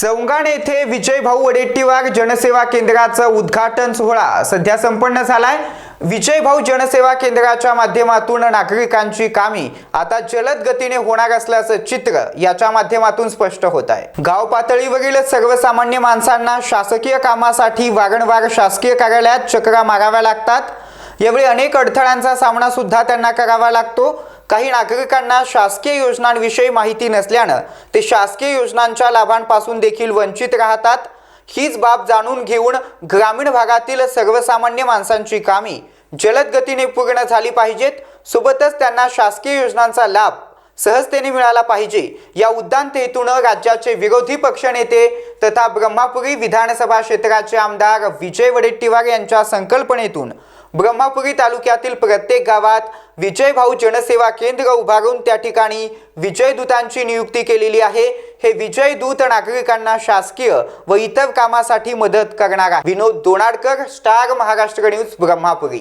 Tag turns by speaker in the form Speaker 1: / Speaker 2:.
Speaker 1: चौंगाण येथे विजय भाऊ वडेट्टीवार जनसेवा केंद्राचं उद्घाटन सोहळा सध्या संपन्न झालाय. विजय भाऊ जनसेवा केंद्राच्या माध्यमातून नागरिकांची कामे आता जलद गतीने होणार असल्याचं चित्र याच्या माध्यमातून स्पष्ट होत आहे. गाव पातळीवरील सर्वसामान्य माणसांना शासकीय कामासाठी वारंवार शासकीय कार्यालयात चक्रा माराव्या लागतात. यावेळी अनेक अडथळ्यांचा सामना सुद्धा त्यांना करावा लागतो. काही नागरिकांना शासकीय योजनांविषयी माहिती नसल्यानं ते शासकीय योजनांच्या लाभांपासून देखील वंचित राहतात. हीच बाब जाणून घेऊन ग्रामीण भागातील सर्वसामान्य माणसांची कामे जलद गतीने पूर्ण झाली पाहिजेत. सोबतच त्यांना शासकीय योजनांचा लाभ सहजतेने मिळाला पाहिजे. या उद्दांततेतून राज्याचे विरोधी पक्षनेते तथा ब्रह्मापुरी विधानसभा क्षेत्राचे आमदार विजय वडेट्टीवार यांच्या संकल्पनेतून ब्रह्मापुरी तालुक्यातील प्रत्येक गावात विजय भाऊ जनसेवा केंद्र उभारून त्या ठिकाणी विजय दूतांची नियुक्ती केलेली आहे. हे विजय दूत नागरिकांना शासकीय व इतर कामासाठी मदत करणार आहे विनोद दोनाडकर स्टार महाराष्ट्र न्यूज ब्रह्मापुरी.